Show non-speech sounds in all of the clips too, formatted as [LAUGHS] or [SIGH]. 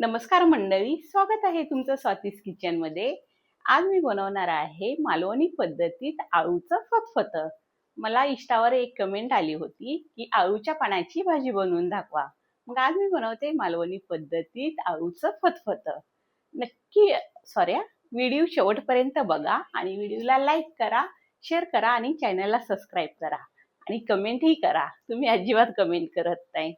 नमस्कार मंडळी स्वागत आहे तुमचं स्वातीस किचनमध्ये आज मी बनवणार आहे मालवणी पद्धतीत आळूचं फतफत. मला इष्टावर एक कमेंट आली होती की आळूच्या पानाची भाजी बनवून दाखवा. मग आज मी बनवते मालवणी पद्धतीत आळूचं फतफत. नक्की सॉरी व्हिडिओ शेवटपर्यंत बघा आणि व्हिडिओला लाईक करा शेअर करा आणि चॅनलला सबस्क्राईब करा. आणि कमेंटही करा. तुम्ही अजिबात कमेंट करत नाही.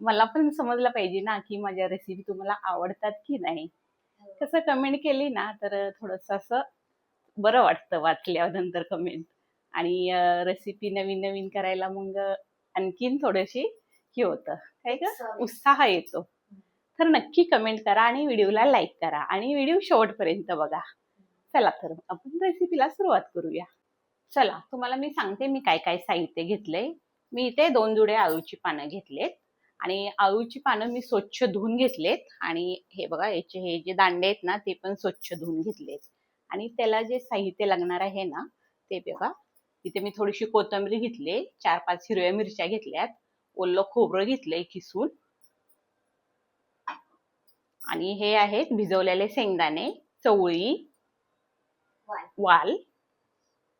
मला पण समजलं पाहिजे ना की माझ्या रेसिपी तुम्हाला आवडतात की नाही. कसं कमेंट केली ना तर थोडंसं असं बरं वाटतं वाचल्यानंतर कमेंट आणि रेसिपी नवीन नवीन करायला मग आणखीन थोडीशी हे होतं. काय का उत्साह येतो. तर नक्की कमेंट करा आणि व्हिडिओला लाईक करा. आणि व्हिडिओ शेवटपर्यंत बघा. चला तर आपण रेसिपीला सुरुवात करूया. चला तुम्हाला मी सांगते मी काय काय साहित्य घेतलंय. मी इथे दोन जुडे आळूची पानं घेतलेत. आणि आळूची पानं मी स्वच्छ धुवून घेतलेत. आणि हे बघा याचे हे जे दांडे आहेत ना ते पण स्वच्छ धुवून घेतलेत. आणि त्याला जे साहित्य लागणार आहे ना ते बघा. इथे मी थोडीशी कोथिंबीर घेतली चार पाच हिरव्या मिरच्या घेतल्यात ओलं खोबरं घेतलंय किसून आणि हे आहेत भिजवलेले शेंगदाणे चवळी वाल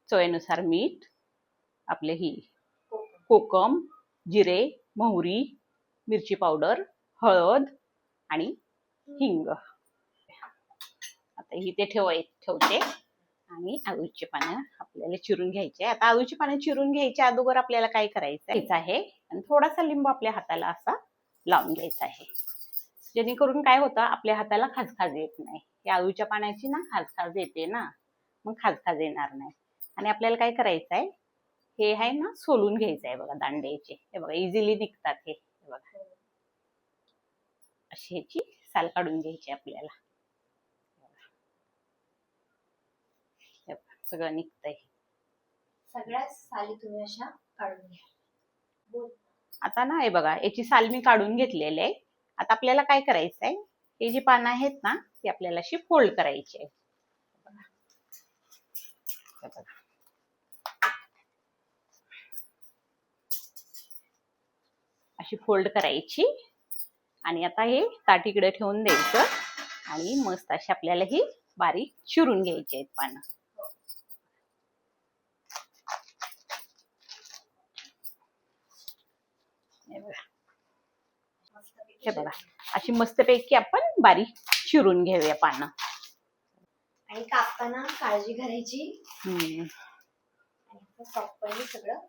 चवीनुसार मीठ आपले ही कोकम जिरे मोहरी मिरची पावडर हळद आणि हिंग. आता ही ते ठेवाय ठेवते. आणि आळूची पानं आपल्याला चिरून घ्यायचे आता आळूची पानं चिरून घ्यायच्या अगोदर आपल्याला काय करायचं आहे? आणि थोडासा लिंबू आपल्या हाताला असा लावून घ्यायचा आहे. जेणेकरून काय होतं? आपल्या हाताला खाजखाज येत नाही. या आळूच्या पाण्याची ना खाजखाज येते ना. मग खाजखाज येणार नाही. आणि आपल्याला काय करायचं आहे? हे आहे ना सोलून घ्यायचं आहे बघा दांड्याचे. हे बघा इझिली निघतात हे. हे बघा अशी ह्याची साल काढून घ्यायची आपल्याला. सगळं निघतंय. साली तुम्ही अशा काढून घ्या. आता ना हे बघा याची साल मी काढून घेतलेली आहे. आता आपल्याला काय करायचं आहे हे जी पानं आहेत ना ती आपल्याला अशी फोल्ड करायची आहे. अशी फोल्ड करायची. आणि आता हे ताटीकडे ठेवून द्यायचं. आणि मस्त अशी आपल्याला ही बारीक चिरून घ्यायची आहेत पानं. हे बघा. अशी मस्तपैकी आपण बारीक चिरून घेऊया पानं. आणि कापताना काळजी करायची सगळं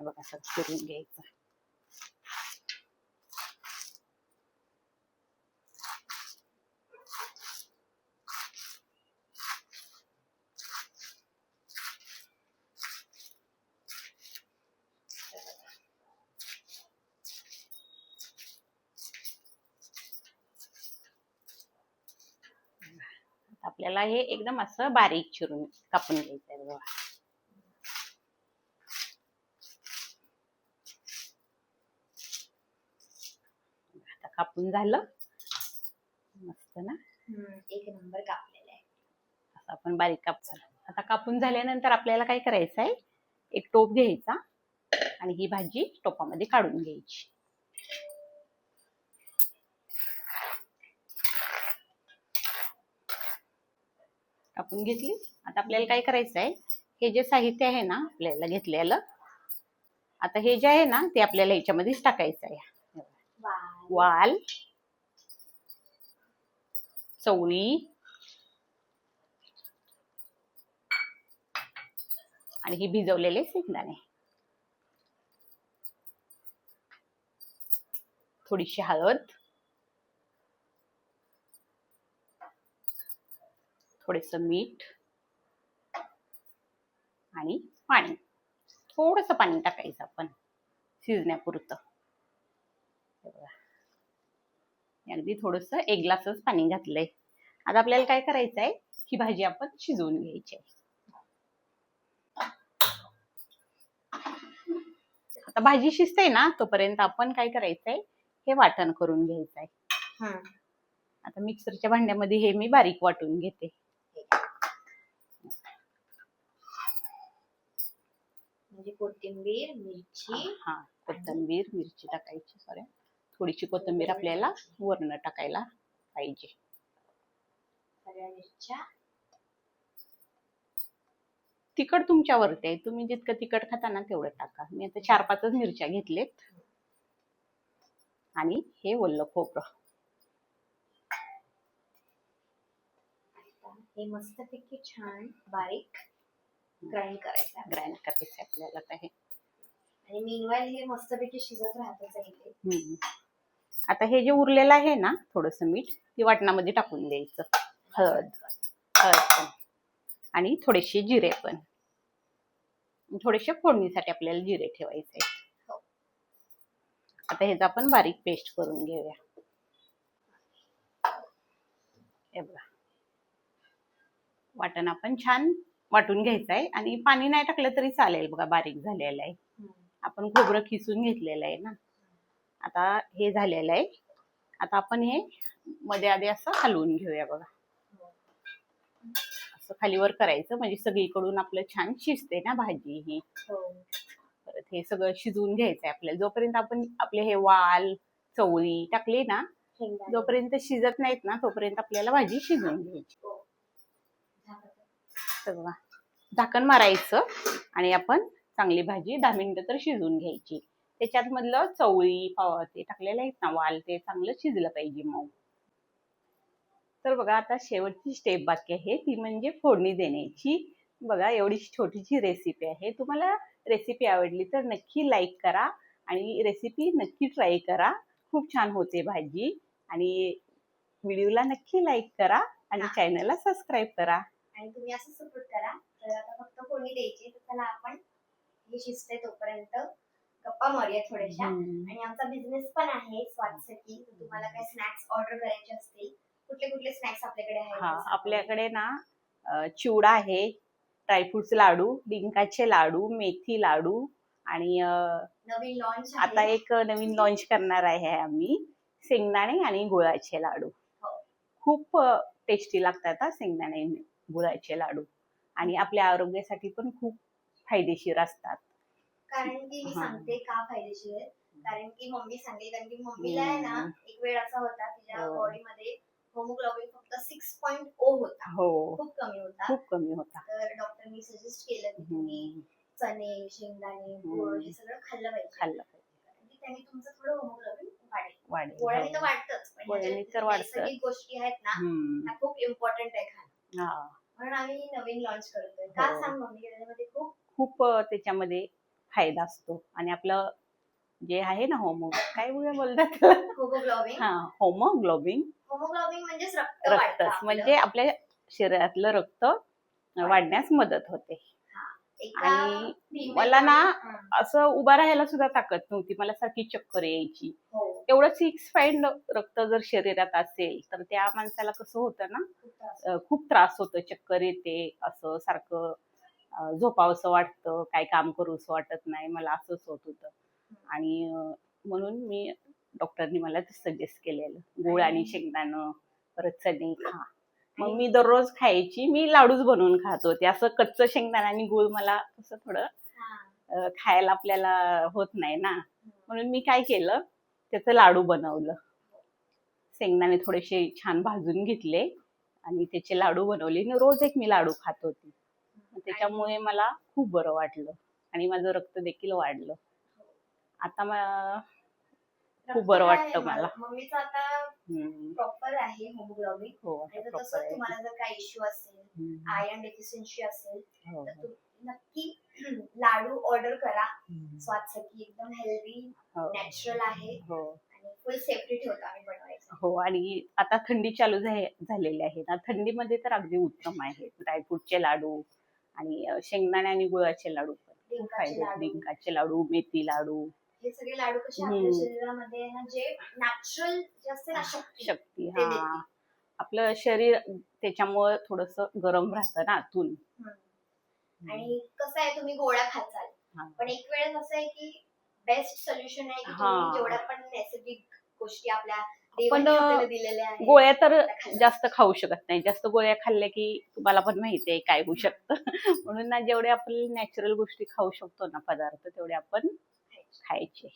बघा असं चिरून घ्यायचं आता आपल्याला हे एकदम असं बारीक चिरून कापून घ्यायचं आहे बघा. आता कापून झालं. मस्त ना? एक नंबर कापलेला आहे. असं आपण बारीक कापचं आता कापून झाल्यानंतर आपल्याला काय करायचं आहे एक टोप घ्यायचा आणि ही भाजी टोपामध्ये काढून घ्यायची. टाकून घेतली. आता आपल्याला काय करायचं आहे? हे जे साहित्य आहे ना आपल्याला घेतलेलं आता हे जे आहे ना ते आपल्याला ह्याच्यामध्येच टाकायचं आहे. वाल चवळी आणि ही भिजवलेले शेंगदाणे. थोडीशी हळद थोडेस मीठ आणि पाणी. थोडस पाणी टाकायचं आपण शिजण्यापुरतं. अगदी थोडस एक ग्लासच पाणी घातलंय. आता आपल्याला काय करायचं आहे ही भाजी आपण शिजवून घ्यायची आहे. आता भाजी शिजते ना तोपर्यंत आपण काय करायचंय? हे वाटण करून घ्यायचंय. आता मिक्सरच्या भांड्यामध्ये हे मी बारीक वाटून घेते. म्हणजे कोथिंबीर मिरची. हा कोथिंबीर मिरची टाकायची सॉरी थोडीशी कोथिंबीर आपल्याला वरण टाकायला पाहिजे. मिरच्या. तिखट तुमच्यावरती आहे. तुम्ही जितकं तिखट खाता ना तेवढं टाका. मी आता चार पाचच मिरच्या घेतलेत. आणि हे ओलं खोबरं. हे मस्तपैकी छान बारीक ग्राइंड करायचं. ग्राइंड करायचं आपल्याला आता हे आणि मीनवाईल हे मस्तपैकी शिजत राहतच आहे इथे. हम्म. आता हे जे उरलेलं आहे ना थोडस मीठ ते वाटणामध्ये टाकून द्यायचं हळद हळद पण आणि थोडेसे जिरे पण थोडेसे फोडणीसाठी आपल्याला जिरे ठेवायचे हो. आता ह्याचा आपण बारीक पेस्ट करून घेऊया हे बघा वाटण आपण छान वाटून घ्यायचं आहे आणि पाणी नाही टाकलं तरी चालेल बघा बारीक झालेलं आहे. आपण खोबरं खिसून घेतलेलं आहे ना आता हे झालेलं आहे आता आपण हे मध्ये आधी असं हलवून घेऊया बघा असं खालीवर करायचं म्हणजे सगळीकडून आपलं छान शिजते ना भाजी ही हो. परत हे सगळं शिजवून घ्यायचं आहे आपल्याला जोपर्यंत आपण आपले हे वाल चवळी टाकली ना. जोपर्यंत शिजत नाहीत ना तोपर्यंत आपल्याला भाजी शिजवून घ्यायची हो. तर बघा. झाकण मारायचं आणि आपण चांगली भाजी दहा मिनिटं तर शिजवून घ्यायची. त्याच्यात मधलं चवळी पाव ते टाकलेले आहेत ना वाल ते चांगलं शिजलं पाहिजे मग तर बघा आता शेवटची स्टेप बाकी आहे. ती म्हणजे फोडणी देण्याची. बघा एवढी छोटीशी रेसिपी आहे. तुम्हाला रेसिपी आवडली तर नक्की लाईक करा आणि रेसिपी नक्की ट्राय करा. खूप छान होते भाजी. आणि व्हिडिओला नक्की लाईक करा आणि. चॅनलला सबस्क्राईब करा. आणि तुम्ही असं सपोर्ट करा. तर आता फक्त फोडणी द्यायची तर त्याला आपण हे शिजते तोपर्यंत गप्पा मारूया थोड्याशा. आणि आमचा बिझनेस पण आहे स्वादसाठी. तुम्हाला काय स्नॅक्स ऑर्डर करायचे असतील कुठले कुठले स्नॅक्स आपल्याकडे आहेत हा. आपल्याकडे ना चिवडा आहे ड्रायफ्रुट्स लाडू डिंकाचे लाडू मेथी लाडू आणि नवीन लॉन्च आता एक नवीन लॉन्च करणार आहे आम्ही शेंगदाणे आणि गुळाचे लाडू. हो. खूप टेस्टी लागतात हा शेंगदाणे. गुळाचे लाडू. आणि आपल्या आरोग्यासाठी पण खूप फायदेशीर असतात. कारण की मी हा. सांगते का फायदेशीर? कारण की मम्मी सांगेल कारण की मम्मीला आहे ना. एक वेळ असा होता तिच्या हो. बॉडीमध्ये होमोग्लोबिन फक्त सिक्स पॉईंट ओ होता. हो. खूप कमी होता. खूप कमी होता. तर डॉक्टरनी सजेस्ट केलं की तुम्ही. चणे शेंगदाणे गुळ. हे सगळं खाल्लं पाहिजे. खाल्लं पाहिजे. त्याने तुमचं थोडं होमोग्लोबिन वाढेल. वाढेल. गोळ्याने तर हो. वाढतच. पण गोळ्याने ह्याच्यात तर वाढतंच. नैसर्गिक गोष्टी आहेत ना खूप इम्पॉर्टंट आहे खाणं. आम्ही नवीन लॉन्च करतोय. का हो. सांग मम्मी त्याच्यामध्ये खूप खूप अ, त्याच्यामध्ये फायदा असतो. आणि आपलं जे आहे ना होमो काय बोल- बोलतात होमोग्लोबिन हा होमोग्लोबिन होमोग्लोबिन म्हणजेच रक्त वाढतं रक्त आपलं. म्हणजे आपल्या शरीरातलं रक्त वाढण्यास मदत होते. एका आणि female मला ना हा, असं उभा राहायला सुद्धा ताकद नव्हती. मला सारखी चक्कर यायची. हो. एवढं सिक्स फाईन रक्त जर शरीरात असेल तर त्या माणसाला कसं होतं ना खूप त्रास. होतो चक्कर येते असं सारखं झोपावंसं वाटतं काय काम करूसं वाटत नाही मला असंच होत होतं. आणि म्हणून मी डॉक्टरनी मला सजेस्ट केलेलं. गुळ आणि शेंगदाणं परत चणे खा. मग मी दररोज खायची मी लाडूच बनवून खात होते. असं कच्चं शेंगदाणा आणि गुळ मला असं थोडं खायला आपल्याला होत नाही ना. म्हणून मी काय केलं त्याचं लाडू बनवलं. शेंगदाणे थोडेसे छान भाजून घेतले. आणि त्याचे लाडू बनवले. आणि रोज एक मी लाडू खात होती. त्याच्यामुळे मला खूप बरं वाटलं. आणि माझं रक्त देखील वाढलं. आता मा- खूप बरं वाटतं मला. मम्मीचं आता प्रॉपर आहे होमोग्लोबिन हो आता जर proper तसं आहे. तुम्हाला जर काही इश्यू असेल हम्म, आयर्न डेफिशियन्सी असेल हो, तर हो. नक्की [CLEARS THROAT] लाडू ऑर्डर करा. हम्म, स्वादसाठी एकदम हेल्दी हो, नॅचरल आहे. हो. फुल सेफ्टी ठेवतो आम्ही बनवायचं. हो आणि आता थंडी चालू झालेली आहे. ना थंडीमध्ये तर अगदी उत्तम आहे. ड्रायफ्रूटचे लाडू आणि शेंगदाणे आणि गुळाचे लाडू पण. फायदे लाडू. डिंकाचे लाडू मेथी लाडू. हे सगळे लाडू कसे. आपल्या शरीरामध्ये ना जे नॅचरल जे असते ना शक्ती. शक्ती हा. आपलं शरीर त्याच्यामुळं थोडस गरम राहतं ना आतून. आणि कसं आहे तुम्ही गोळ्या खाचाल. पण एक वेळेस असं आहे की बेस्ट सोल्युशन आहे की हा. तुम्ही जेवढ्या पण नैसर्गिक गोष्टी आपल्या पण, देवाने आपल्याला दिलेल्या आहेत. गोळ्या तर त्या. जास्त खाऊ शकत नाही. जास्त गोळ्या खाल्ल्या की तुम्हाला पण माहिती आहे काय होऊ शकतं. [LAUGHS] म्हणून ना जेवढे आपण नॅचरल गोष्टी खाऊ शकतो ना पदार्थ तेवढे आपण खायचे.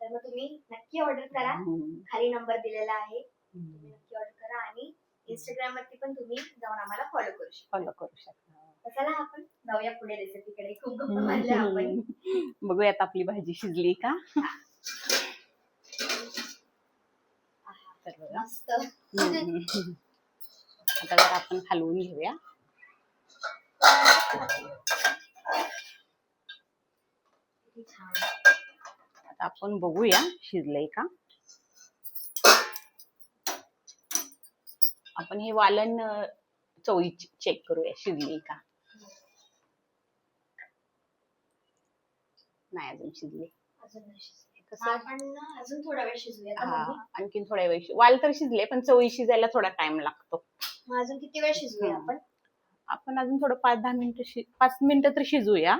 तर मग तुम्ही नक्की ऑर्डर करा. हम्म. खाली नंबर दिलेला आहे. तुम्ही. नक्की ऑर्डर करा आणि इंस्टाग्राम वरती पण तुम्ही जाऊन आम्हाला फॉलो करू शकता. फॉलो करू शकता. चला आपण जाऊया पुढे रेसिपीकडे खूप गप्पा मारल्या आपण. [LAUGHS] बघूयात आपली भाजी शिजली का? तर बघा. मस्त. हम्म. आता जरा आपण हलवून घेऊया. किती छान. आता आपण बघूया शिजलंय का? आपण हे वालन अं, चवळी चेक करूया शिजली का? नाही अजून शिजली. अजून नाही शिजले. कसं? आपण ना अजून थोडा वेळ? आणखीन थोड्या वेळ वाल तर शिजले पण चवळी शिजायला थोडा टाइम लागतो. अजून किती वेळ शिजूया. आपण? आपण अजून थोडं पाच दहा मिनिटं पाच मिनिटं तर शिजूया.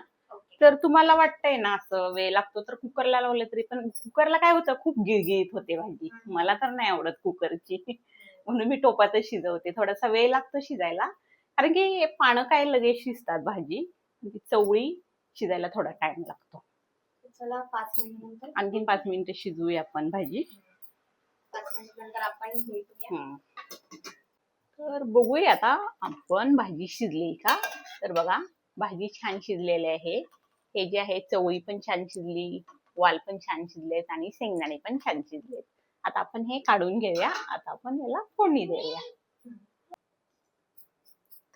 तर तुम्हाला वाटतंय ना असं वेळ लागतो तर कुकरला लावलं तरी पण कुकरला काय होतं खूप गिळगिळीत होते भाजी. मला तर नाही आवडत कुकरची. म्हणून मी टोपातच शिजवते. थोडासा वेळ लागतो शिजायला. कारण की पानं काय लगेच शिजतात भाजी. चवळी शिजायला थोडा टाइम लागतो. चला पाच आणखीन पाच मिनिटं शिजवूया आपण भाजी. पाच मिनिट नंतर आपण भेटूया. हम्म. तर बघूया आता आपण भाजी शिजली का? तर बघा भाजी छान शिजलेली आहे. हे जे आहे चवळी पण छान शिजली वाल पण छान शिजलेत आणि शेंगदाणे पण छान शिजलेत. आता आपण हे काढून घेऊया. आता आपण याला फोडणी देऊया.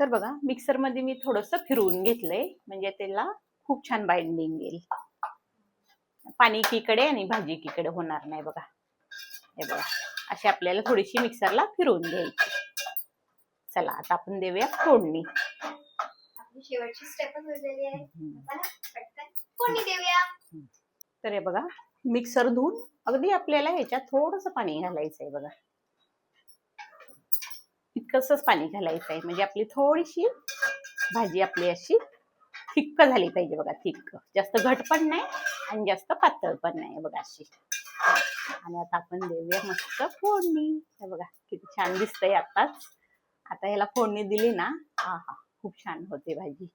तर बघा मिक्सरमध्ये मी थोडस फिरवून घेतलंय. म्हणजे त्याला खूप छान बाइंडिंग येईल. पाणी एकीकडे आणि भाजी एकीकडे होणार नाही बघा. हे बघा अशी आपल्याला थोडीशी मिक्सरला फिरवून घ्यायची. चला आता आपण देऊया फोडणी. शेवटची देऊया. तर हे बघा मिक्सर धुवून अगदी आपल्याला ह्याच्यात थोडस पाणी घालायचं आहे बघा. इतकंसच पाणी घालायचं आहे म्हणजे आपली थोडीशी भाजी आपली अशी थिक्क झाली पाहिजे बघा थिक्क. जास्त घट पण नाही आणि जास्त पातळ पण नाही बघा अशी. आणि आता आपण देऊया मस्त फोडणी. हे बघा किती छान दिसतंय आताच. आता ह्याला फोडणी दिली ना हा हा खूप छान होते भाजी.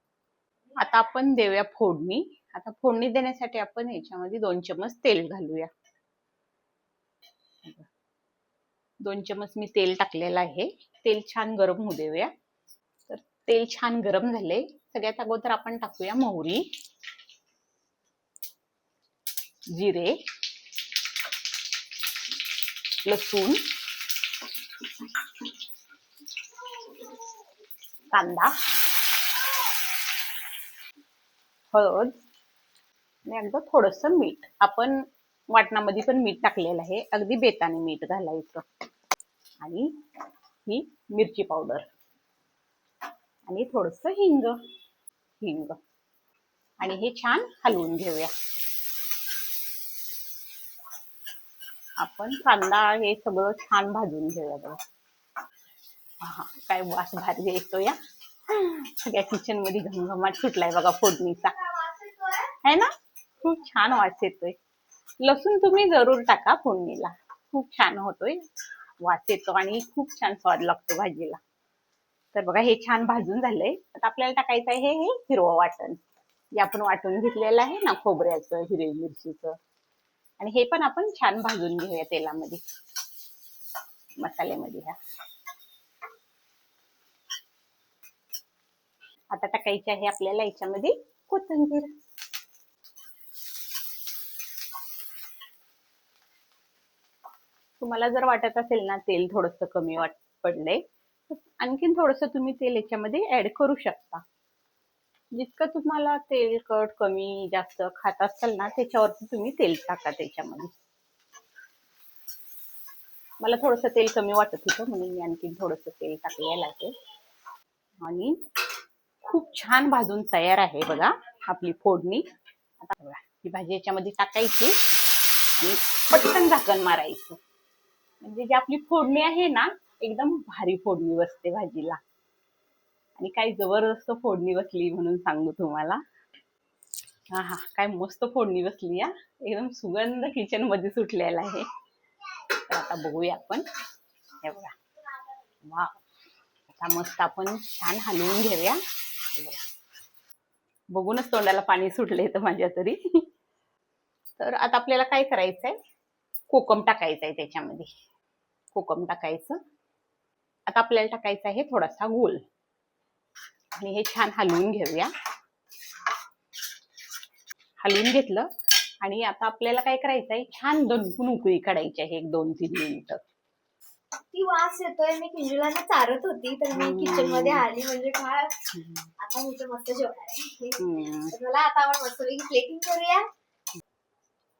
आता आपण देऊया फोडणी. आता फोडणी देण्यासाठी आपण ह्याच्यामध्ये दोन चमच तेल घालूया. दोन चमच मी तेल टाकलेलं आहे. तेल छान गरम होऊ देऊया. तर तेल छान गरम झाले सगळ्यात अगोदर आपण टाकूया मोहरी. जिरे लसूण कांदा हळद आणि अगदी थोडस मीठ. आपण वाटणामध्ये पण मीठ टाकलेलं आहे. अगदी बेताने मीठ घालायचं. आणि ही मिरची पावडर. आणि थोडस हिंग. हिंग. आणि हे छान हलवून घेऊया. आपण कांदा हे सगळं छान भाजून घेऊया बघा. हा काय वास भारी येतो या. सगळ्या किचनमध्ये घमघमाट सुटलाय बघा फोडणीचा. है ना? खूप छान वास येतोय. लसूण तुम्ही जरूर टाका फोडणीला. खूप छान होतोय. वास येतो आणि खूप छान स्वाद लागतो भाजीला. तर बघा हे छान भाजून झालंय. आता आपल्याला टाकायचं आहे हे हे हिरवं वाटण. जे आपण वाटून घेतलेलं आहे ना खोबऱ्याचं हिरवी मिरचीचं. आणि हे पण आपण छान भाजून घेऊया तेलामध्ये. मसाल्यामध्ये ह्या आता टाकायची आहे आपल्याला याच्यामध्ये कोथिंबीर. तुम्हाला जर वाटत असेल ना तेल थोडस कमी वाट पडलंय आणखीन थोडस तुम्ही तेल याच्यामध्ये ऍड करू शकता. जितकं तुम्हाला तेलकट कमी जास्त खात असाल ना त्याच्यावरती तुम्ही तेल टाका त्याच्यामध्ये. मला थोडस तेल कमी वाटत होतं म्हणून मी आणखी थोडस तेल टाकलेलं आहे आणि खूप छान भाजून तयार आहे बघा आपली फोडणी. आता बघा ही भाजी याच्यामध्ये टाकायची आणि पटकन झाकण मारायचं. म्हणजे जी आपली फोडणी आहे ना एकदम भारी फोडणी बसते भाजीला. आणि काय जबरदस्त फोडणी बसली म्हणून सांगू तुम्हाला. हा हा काय मस्त फोडणी बसली या एकदम सुगंध किचनमध्ये सुटलेला आहे. तर आता बघूया आपण. हे बघा. वा आता मस्त आपण छान हलवून घेऊया. बघूनच तोंडाला पाणी सुटले तर माझ्या तरी. तर आता आपल्याला काय करायचंय? कोकम टाकायचं आहे त्याच्यामध्ये. कोकम टाकायचं. आता आपल्याला टाकायचं आहे थोडासा गोल आणि हे छान हलवून घेऊया. हलवून घेतलं. आणि आता आपल्याला काय करायचंय? छान दणकून उकळी काढायची आहे एक दोन तीन मिनिटं. ती वास येतोय. मी किंजुला चारत होती तर मी. किचनमध्ये आली. म्हणजे काय? आता मी तर मस्त जेवणार आहे. मला आता आपण मस्तपैकी प्लेटिंग करूया.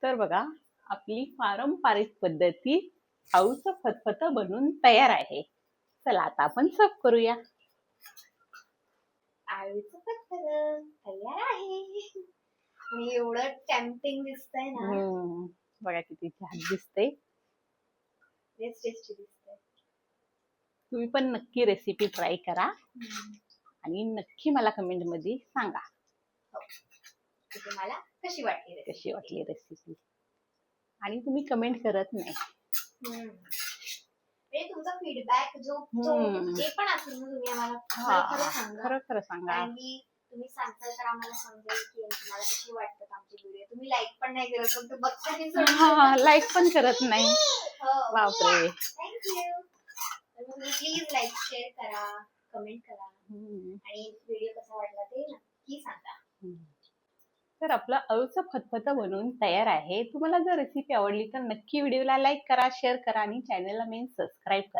तर बघा आपली पारंपरिक पद्धती आऊचं फतफत बनून तयार आहे. चला आता आपण सर्व करूया. आळूचं पत्तर तयार आहे. आणि एवढं टेम्पटिंग दिसतंय ना. हम्म. बघा किती छान दिसते तेच टेस्टी दिसतंय. तुम्ही पण नक्की रेसिपी ट्राय करा. आणि नक्की मला कमेंटमध्ये सांगा. की तुम्हाला कशी वाटली रेसिपी कशी वाटली रेसिपी आणि तुम्ही कमेंट करत नाही. हम्म. म्हणजे तुमचा फीडबॅक जो जो हम्म. जे पण असेल ना तुम्ही आम्हाला हा, खरं सांगा. खरं खरं सांगा. कारण की तुम्ही सांगताल तर आम्हाला समजेल की तुम्हाला कशी वाटतात आमचे व्हिडिओ तुम्ही लाईक पण नाही करत फक्त बघता हे हा लाईक पण करत नाही. हो. बापरे. Thank you please like share करा कमेंट करा. हम्म. आणि व्हिडिओ कसा वाटला ते नक्की सांगा. तर आपलं अळूचं फतफत बनवून तयार आहे. तुम्हाला जर रेसिपी आवडली तर नक्की व्हिडिओला लाईक करा शेअर करा आणि चॅनलला मेन सबस्क्राईब करा.